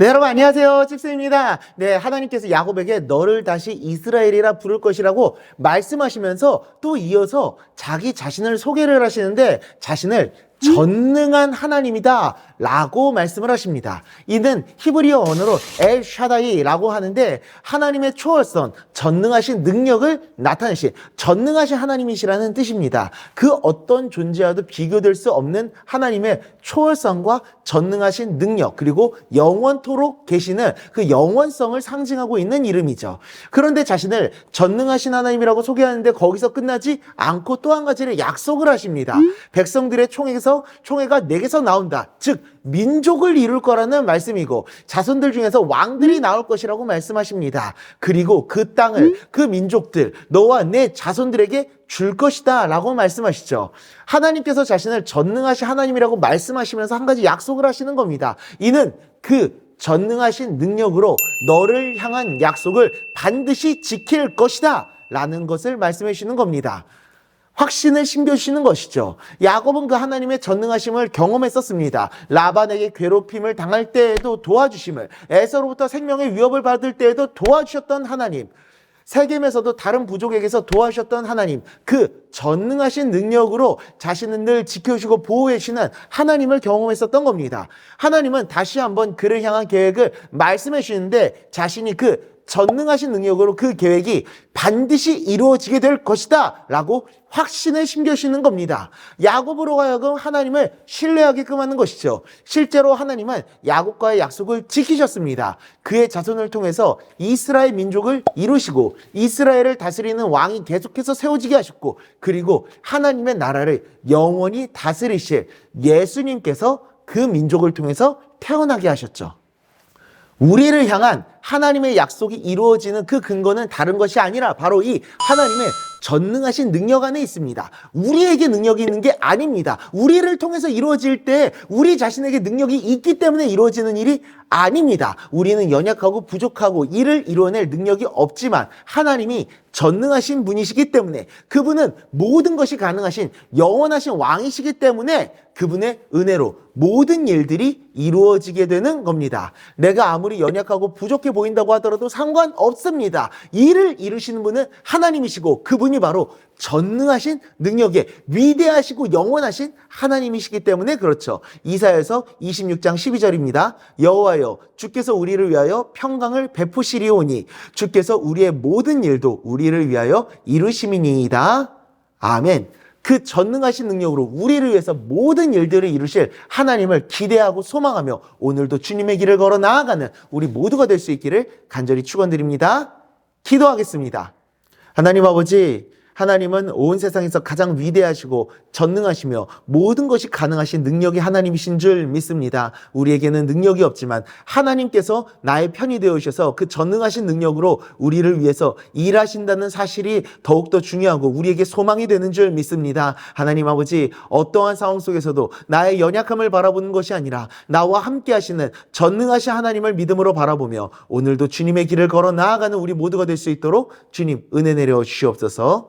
네, 여러분 안녕하세요. 칩스입니다. 네, 하나님께서 야곱에게 너를 다시 이스라엘이라 부를 것이라고 말씀하시면서 또 이어서 자기 자신을 소개를 하시는데 자신을 전능한 하나님이다 라고 말씀을 하십니다. 이는 히브리어 언어로 엘 샤다이라고 하는데 하나님의 초월성, 전능하신 능력을 나타내신 전능하신 하나님이시라는 뜻입니다. 그 어떤 존재와도 비교될 수 없는 하나님의 초월성과 전능하신 능력 그리고 영원토록 계시는 그 영원성을 상징하고 있는 이름이죠. 그런데 자신을 전능하신 하나님이라고 소개하는데 거기서 끝나지 않고 또 한 가지를 약속을 하십니다. 백성들의 총에서 총회가 내게서 나온다. 즉 민족을 이룰 거라는 말씀이고 자손들 중에서 왕들이 나올 것이라고 말씀하십니다. 그리고 그 땅을 그 민족들 너와 내 자손들에게 줄 것이다 라고 말씀하시죠. 하나님께서 자신을 전능하신 하나님이라고 말씀하시면서 한 가지 약속을 하시는 겁니다. 이는 그 전능하신 능력으로 너를 향한 약속을 반드시 지킬 것이다 라는 것을 말씀해 주시는 겁니다. 확신을 심겨주시는 것이죠. 야곱은 그 하나님의 전능하심을 경험했었습니다. 라반에게 괴롭힘을 당할 때에도 도와주심을, 에서로부터 생명의 위협을 받을 때에도 도와주셨던 하나님, 세겜에서도 다른 부족에게서 도와주셨던 하나님, 그 전능하신 능력으로 자신은 늘 지켜주시고 보호해 주시는 하나님을 경험했었던 겁니다. 하나님은 다시 한번 그를 향한 계획을 말씀해 주시는데 자신이 그 전능하신 능력으로 그 계획이 반드시 이루어지게 될 것이다 라고 확신을 심겨주시는 겁니다. 야곱으로 하여금 하나님을 신뢰하게끔 하는 것이죠. 실제로 하나님은 야곱과의 약속을 지키셨습니다. 그의 자손을 통해서 이스라엘 민족을 이루시고 이스라엘을 다스리는 왕이 계속해서 세워지게 하셨고 그리고 하나님의 나라를 영원히 다스리실 예수님께서 그 민족을 통해서 태어나게 하셨죠. 우리를 향한 하나님의 약속이 이루어지는 그 근거는 다른 것이 아니라 바로 이 하나님의 전능하신 능력 안에 있습니다. 우리에게 능력이 있는 게 아닙니다. 우리를 통해서 이루어질 때 우리 자신에게 능력이 있기 때문에 이루어지는 일이 아닙니다. 우리는 연약하고 부족하고 이를 이루어낼 능력이 없지만 하나님이 전능하신 분이시기 때문에 그분은 모든 것이 가능하신 영원하신 왕이시기 때문에 그분의 은혜로 모든 일들이 이루어지게 되는 겁니다. 내가 아무리 연약하고 부족해 보인다고 하더라도 상관없습니다. 일을 이루시는 분은 하나님이시고 그분이 바로 전능하신 능력에 위대하시고 영원하신 하나님이시기 때문에 그렇죠. 이사야서 26장 12절입니다. 여호와여 주께서 우리를 위하여 평강을 베푸시리오니 주께서 우리의 모든 일도 우리를 위하여 이루심이니이다. 아멘. 그 전능하신 능력으로 우리를 위해서 모든 일들을 이루실 하나님을 기대하고 소망하며 오늘도 주님의 길을 걸어 나아가는 우리 모두가 될 수 있기를 간절히 축원드립니다. 기도하겠습니다. 하나님 아버지, 하나님은 온 세상에서 가장 위대하시고 전능하시며 모든 것이 가능하신 능력이 하나님이신 줄 믿습니다. 우리에게는 능력이 없지만 하나님께서 나의 편이 되어 주셔서 그 전능하신 능력으로 우리를 위해서 일하신다는 사실이 더욱더 중요하고 우리에게 소망이 되는 줄 믿습니다. 하나님 아버지, 어떠한 상황 속에서도 나의 연약함을 바라보는 것이 아니라 나와 함께 하시는 전능하신 하나님을 믿음으로 바라보며 오늘도 주님의 길을 걸어 나아가는 우리 모두가 될 수 있도록 주님 은혜 내려 주시옵소서.